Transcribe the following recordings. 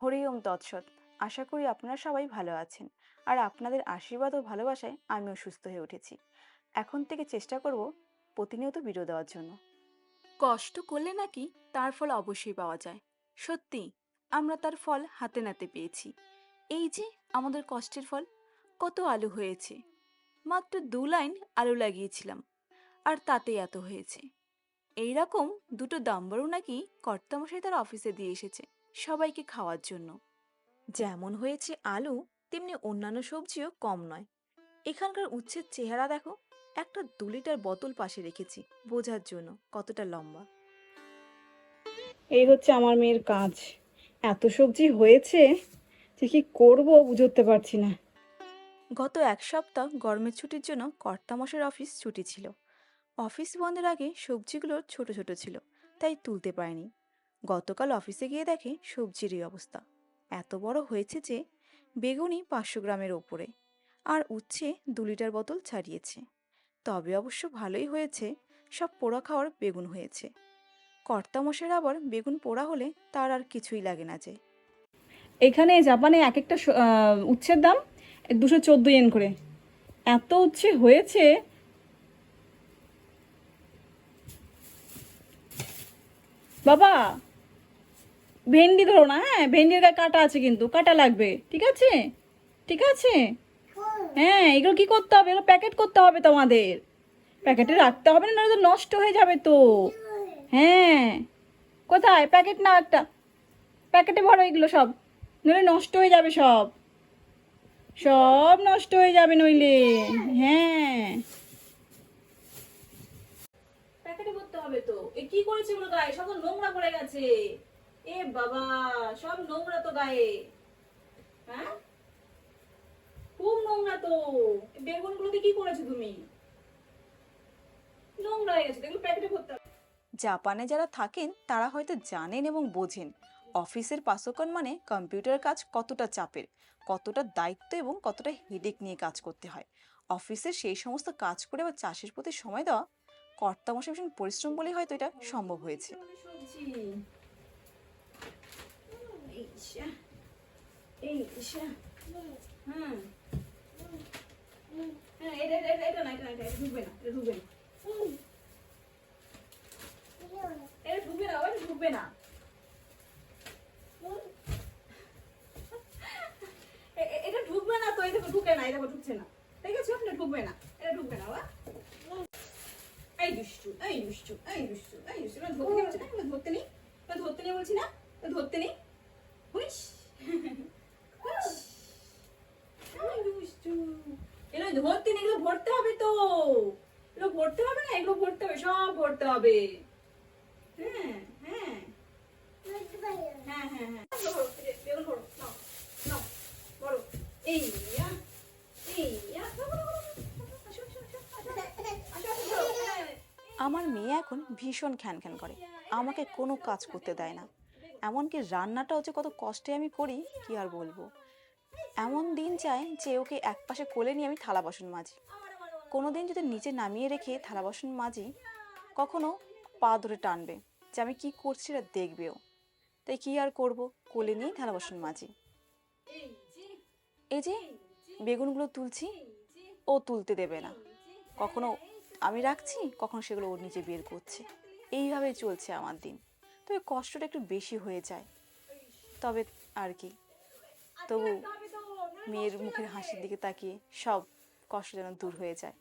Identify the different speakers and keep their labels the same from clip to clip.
Speaker 1: হরি ওম তৎসৎ। আশা করি আপনারা সবাই ভালো আছেন। আর আপনাদের আশীর্বাদ ও ভালোবাসায় আমিও সুস্থ হয়ে উঠেছি। এখন থেকে চেষ্টা করব প্রতিনিয়ত ভিডিও দেওয়ার জন্য। কষ্ট করলে নাকি তার ফল অবশ্যই পাওয়া যায়। সত্যি, আমরা তার ফল হাতে নাতে পেয়েছি। এই যে আমাদের কষ্টের ফল, কত আলু হয়েছে। মাত্র দু লাইন আলু লাগিয়েছিলাম, আর তাতেই এত হয়েছে। এই রকম দুটো দাম্বারও নাকি কর্তামশাই তার অফিসে দিয়ে এসেছে। সবাইকে খাওয়ার জন্য। যেমন হয়েছে আলু তেমনি অন্যান্য সবজিও কম নয়। এখানকার উচ্ছের চেহারা দেখো একটা দু লিটার বোতল পাশে রেখেছি বোঝার জন্য কতটা লম্বা।
Speaker 2: এই হচ্ছে আমার মেয়ের কাজ। এত সবজি হয়েছে যে কি করব বুঝতে পারছি না।
Speaker 1: গত এক সপ্তাহ গরমের ছুটির জন্য কর্তামশার অফিস ছুটি ছিল। অফিস বন্ধের আগে সবজিগুলো ছোট ছোট ছিল তাই তুলতে পারেনি। গতকাল অফিসে গিয়ে দেখে সবজিরই অবস্থা। এত বড় হয়েছে যে বেগুনি পাঁচশো গ্রামের ওপরে আর উচ্ছে দু লিটার বোতল ছাড়িয়েছে। তবে অবশ্য ভালোই হয়েছে, সব পোড়া খাওয়ার বেগুন হয়েছে। কর্তামশার আবার বেগুন পোড়া হলে তার আর কিছুই লাগে না যে।
Speaker 2: এখানে জাপানে এক একটা উচ্ছের দাম দুশো চোদ্দ ইয়েন করে। এত উচ্ছে হয়েছে। বাবা! ভেন্ডি ধরো না হ্যাঁ ভেন্ডির গায়ে কাটা আছে কিন্তু, কাটা লাগবে, ঠিক আছে? ঠিক আছে? হ্যাঁ এগুলো কি করতে হবে? এগুলো প্যাকেট করতে হবে তোমাদের। প্যাকেটে রাখতে হবে না তো নষ্ট হয়ে যাবে তো। হ্যাঁ। কোথায়? প্যাকেট না একটা। প্যাকেটে ভরো এগুলো সব নইলে নষ্ট হয়ে যাবে সব। সব নষ্ট হয়ে যাবে নইলে। হ্যাঁ। প্যাকেটে করতে হবে তো। এ কি করেছে গায়ে? সব নোংরা পড়ে গেছে। এ বাবা সব নোংরা তো গায়ে। হ্যাঁ? খুব নোংরা তো। বেগুন গুলোতে কি করেছ তুমি? নোংরা হয়ে গেছে এগুলো প্যাকেটে হবে।
Speaker 1: জাপানে যারা থাকেন তারা হয়তো জানেন এবং বোঝেন। অফিসের পাশকন মানে কম্পিউটার কাজ কতটা চাপের কতটা দায়িত্ব এবং কতটা হেডেক নিয়ে কাজ করতে হয়। অফিসের সেই সমস্ত কাজ করে বা চাষের প্রতি সময় দেওয়া কর্তামশাই ভীষণ পরিশ্রম বলেই হয়তো এটা সম্ভব হয়েছে।
Speaker 2: সবজি ইসা, এই ইসা। হুম। হ্যাঁ, এটা এটা- না, এটা না, এটা- ঢুকবে না, এটা ঢুকবে না। এটা ঢুকবে না, এটা ঢুকবে না। এটা ঢুকবে না তো এই দেখো ঢুকে না এই দেখো ঢুকছে না দেখেছ এটা ঢুকবে না এটা ঢুকবে না বাবা এই দুষ্টু এই দুষ্টু এই দুষ্টু এই দুষ্টু ধরতে না ধরতে নেই ধরতে নেই বলছি না ধরতে নেই হুইস হুইস এই দুষ্টু এগুলো নেই এগুলো ভরতে হবে তো এগুলো ভরতে হবে না এগুলো ভরতে হবে সব ভরতে হবে হ্যাঁ হ্যাঁ হ্যাঁ হ্যাঁ হ্যাঁ ইয়া হ্যাঁ।
Speaker 1: আমার মেয়ে এখন ভীষণ খ্যান খ্যান করে আমাকে কোনো কাজ করতে দেয় না এমনকি রান্নাটাও যে কত কষ্টে আমি করি কি আর বলব এমন দিন চায় যে ওকে এক পাশে কোলে নিয়ে আমি থালা বাসন মাজি। কোনো দিন যদি নিচে নামিয়ে রেখে থালা বাসন মাজি, কখনো পা ধরে টানবে যে আমি কি করছি এটা দেখবেও তাই কি আর করব? কোলে নিয়েই থালা বাসন মাজি। এই যে বেগুনগুলো তুলছি, ও তুলতে দেবে না। কখনো আমি রাখছি, কখনো সেগুলো ওর নিচে বের করছে। এইভাবেই চলছে আমার দিন। তবে কষ্টটা একটু বেশি হয়ে যায়। তবে আর কি। তবু মেয়ের মুখের হাসির দিকে তাকিয়ে সব কষ্ট যেন দূর হয়ে যায়।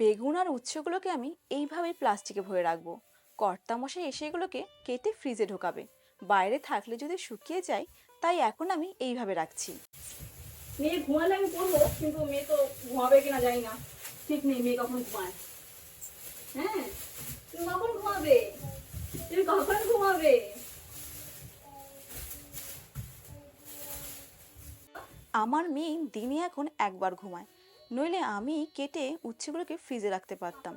Speaker 1: বেগুন আর উচ্ছেগুলোকে আমি এইভাবেই প্লাস্টিকে ভরে রাখব। কর্তামশাই এসে এগুলোকে কেটে ফ্রিজে ঢোকাবে। বাইরে থাকলে যদি শুকিয়ে যায়, তাই এখন আমি এইভাবে রাখছি।
Speaker 2: মেয়ে ঘুমালে আমি পড়ব, কিন্তু মেয়ে তো ঘুমাবে কিনা জানি না। ঠিক নেই, মেয়ে কখন ঘুমায়? হ্যাঁ? তুমি কখন ঘুমাবে? তুমি কখন ঘুমাবে?
Speaker 1: আমার মেয়ে দিনে এখন একবার ঘুমায়। নইলে আমি কেটে উচ্ছেগুলোকে ফ্রিজে রাখতে পারতাম।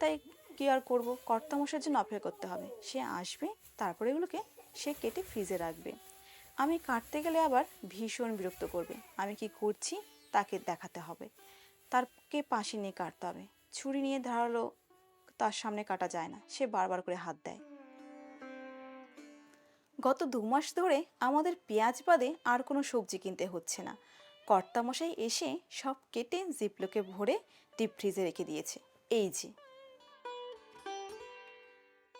Speaker 1: তাই কি আর করব? কর্তামশার জন্য অপেক্ষা করতে হবে। সে আসবে, তারপরে এগুলোকে সে কেটে ফ্রিজে রাখবে। আমি কাটতে গেলে আবার ভীষণ বিরক্ত করবে। আমি কি করছি? তাকে দেখাতে হবে। তারকে পাশে নিয়ে কাটতে হবে। ছুরি নিয়ে ধারালো তার সামনে কাটা যায় না। সে বারবার করে হাত দেয়। গত দু মাস ধরে আমাদের পেঁয়াজ বাদে আর কোনো সবজি কিনতে হচ্ছে না। কর্তামশাই এসে সব কেটে জিপলোকে ভরে ডিপ ফ্রিজে রেখে দিয়েছে। এই যে।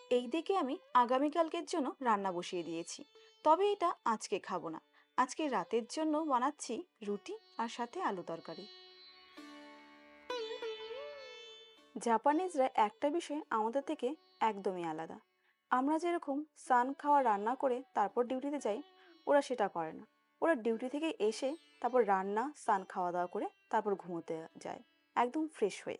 Speaker 1: এই দিকে আমি আগামীকালকের জন্য রান্না বসিয়ে দিয়েছি। তবে এটা আজকে খাব না। আজকে রাতের জন্য বানাচ্ছি রুটি আর সাথে আলু তরকারি। জাপানিজরা একটা বিষয়ে আমাদের থেকে একদমই আলাদা। আমরা যেরকম সান খাওয়া, রান্না করে তারপর ডিউটিতে যাই, ওরা সেটা করে না। ওরা ডিউটি থেকে এসে তারপর রান্না সান খাওয়া দাওয়া করে তারপর ঘুমোতে যায়, একদম ফ্রেশ হয়ে।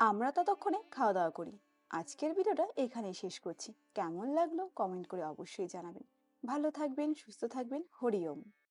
Speaker 1: আমরা ততক্ষণে খাওয়া দাওয়া করি। আজকের ভিডিওটা এখানেই শেষ করছি। কেমন লাগল কমেন্ট করে অবশ্যই জানাবেন। ভালো থাকবেন সুস্থ থাকবেন। হরি ওম।